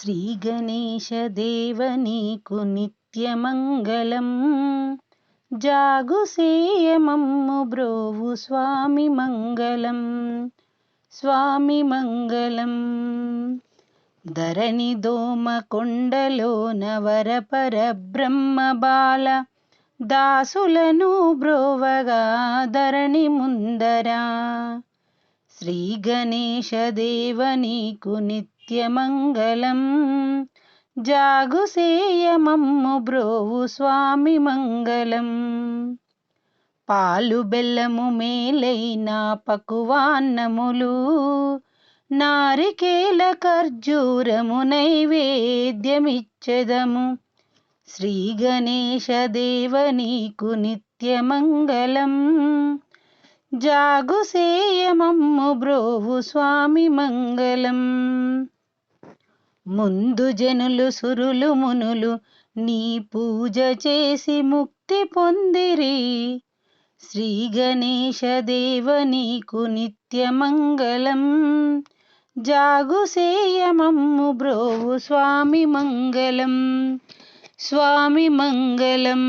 శ్రీ గణేశ దేవ నీకు నిత్యమంగళం జాగుసేయమమ్ము బ్రోవు స్వామి మంగళం. స్వామి మంగళం. ధరణి దోమ కొండలోన వరపర బ్రహ్మ బాల. దాసులను బ్రోవగా ధరణి ముందరా. శ్రీ గణేశ దేవ నీకు నిత్యమంగళం జాగుసేయమమ్ము బ్రోవు స్వామి మంగళం. పాలు బెల్లము మేలైన పకువాన్నములు. నారికేల ఖర్జూరము నైవేద్యమిచ్చదము. శ్రీ గణేశ దేవ నీకు నిత్యమంగళం. జాగుసేయమమ్ము బ్రోవు స్వామి మంగళం. ముందు జనులు సురులు మునులు నీ పూజ చేసి ముక్తి పొందిరి. శ్రీ గణేశ దేవ నీకు నిత్యమంగళం జాగుసేయమమ్ము బ్రోవు స్వామి మంగళం. స్వామి మంగళం.